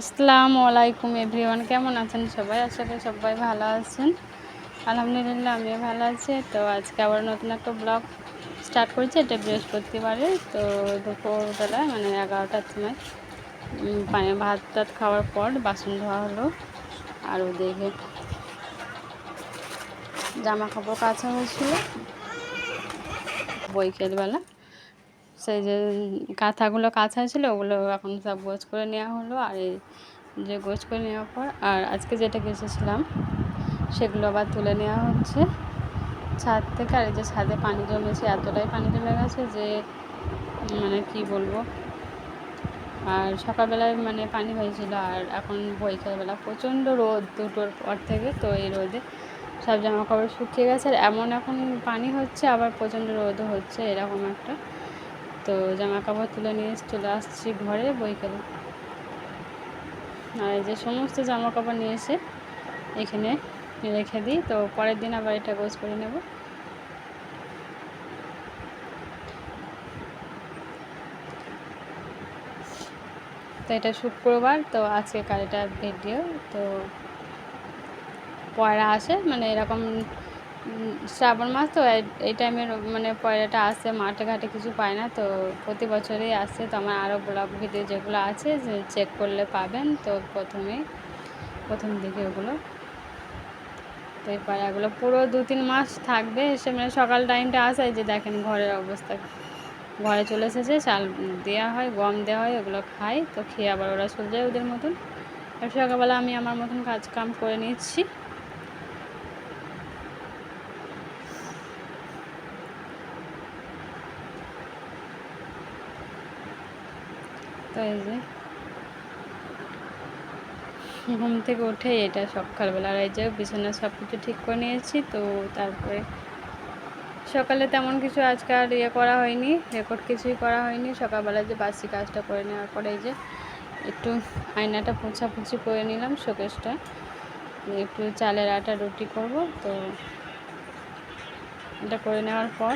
আসসালামু আলাইকুম এভরিওয়ান, কেমন আছেন সবাই? আশা করি সবাই ভালো আছেন। আলহামদুলিল্লাহ, আমিও ভালো আছি। তো আজকে আবার নতুন একটা ব্লগ স্টার্ট করেছি। এটা বৃহস্পতিবারে, তো দুপুরবেলা মানে এগারোটার সময়। পানি ভাত টাত খাওয়ার পর বাসন ধোয়া হলো। আর ওদিকে জামা কাপড় কাচা হয়েছিল। বৈকালবেলা সেই যে কাঁথাগুলো কাঁচা ছিল, ওগুলো এখন সব গোছ করে নেওয়া হলো। আর এই যে গোছ করে নেওয়ার পর, আর আজকে যেটা গেছেছিলাম সেগুলো আবার তুলে নেওয়া হচ্ছে। ছাদ থেকে, আর এই যে ছাদে পানি জমেছে, এতটাই পানি জমে গেছে যে মানে কি বলব? আর সকালবেলায় মানে পানি হয়েছিল, আর এখন বৈকালবেলা প্রচণ্ড রোদ দুটোর পর থেকে, তো এই রোদে সব জামা কাপড় শুকিয়ে গেছে। আর এমন এখন পানি হচ্ছে, আবার প্রচণ্ড রোদও হচ্ছে, এরকম একটা তো জামা কাপড় তুলে নিয়ে চলে আসছি ঘরে বইকালে আর যে সমস্ত জামা কাপড় নিয়ে এসে এখানে রেখে দিই, তো পরের দিন আবার এটা গোছ করে নেব। তো এটা শুক্রবার, তো আজকে কালিটা ভিডিও, তো পয়রা আসে মানে এরকম শ্রাবণ মাস তো এই টাইমের মানে পয়লাটা আসে, মাঠে ঘাটে কিছু পায় না, তো প্রতি বছরেই আসে। তো আমার আরও ব্লগ ভিডিও যেগুলো আছে, যে চেক করলে পাবেন, তো প্রথমে প্রথম দিকে ওগুলো। তো এই পায়রাগুলো পুরো দু তিন মাস থাকবে, এসে মানে সকাল টাইমটা আসে যে দেখেন ঘরের অবস্থা। ঘরে চলে এসেছে, চাল দেওয়া হয়, গম দেওয়া হয়, ওগুলো খায় তো খেয়ে আবার ওরা চলে যায় ওদের মতন। আর সকালবেলা আমি আমার মতন কাজ কাম করে নিচ্ছি। তো এই যে। ঘুম থেকে উঠে এটা সকালবেলা। আর এই যে বিছানা সব কিছু ঠিক করে নিয়েছি, তো তারপরে সকালে তেমন কিছু আজকে আর ইয়ে করা হয়নি রেকর্ড কিছুই করা হয়নি। সকালবেলা যে বাসি কাজটা করে নেওয়ার পরে এই যে একটু আয়নাটা পোছাপুছি করে নিলাম শোকেসটা। একটু চালের আটা রুটি করব, তো এটা করে নেওয়ার পর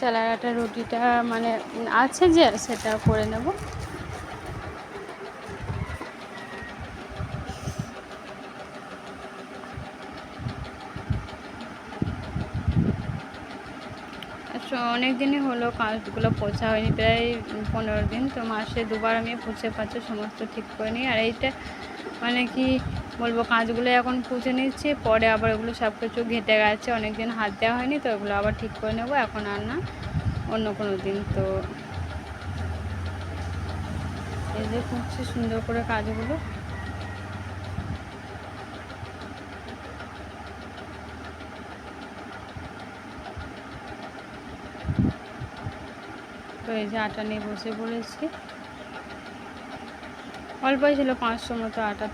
চালার আটা রুটিটা মানে আছে যে, সেটা করে নেব। অনেক দিনই হলো কাজগুলো পোছা হয়নি, প্রায় পনেরো দিন, তো মাসে দুবার আমি পুছে পাচ্ছে সমস্ত ঠিক করে নিই। আর এইটা মানে কি বলব কাঁচগুলো এখন পুছে নিচ্ছি, পরে আবার ওগুলো সব কিছু ঘেটে গেছে অনেক দিন হাত দেওয়া হয়নি তো ওগুলো আবার ঠিক করে নেব, এখন আর না, অন্য কোনো দিন তো। এই যে খুঁজছি সুন্দর করে কাজগুলো তো এই যে আটা নিয়ে বসে পড়েছি। অল্পই ছিল, পাঁচশো মতো আটা।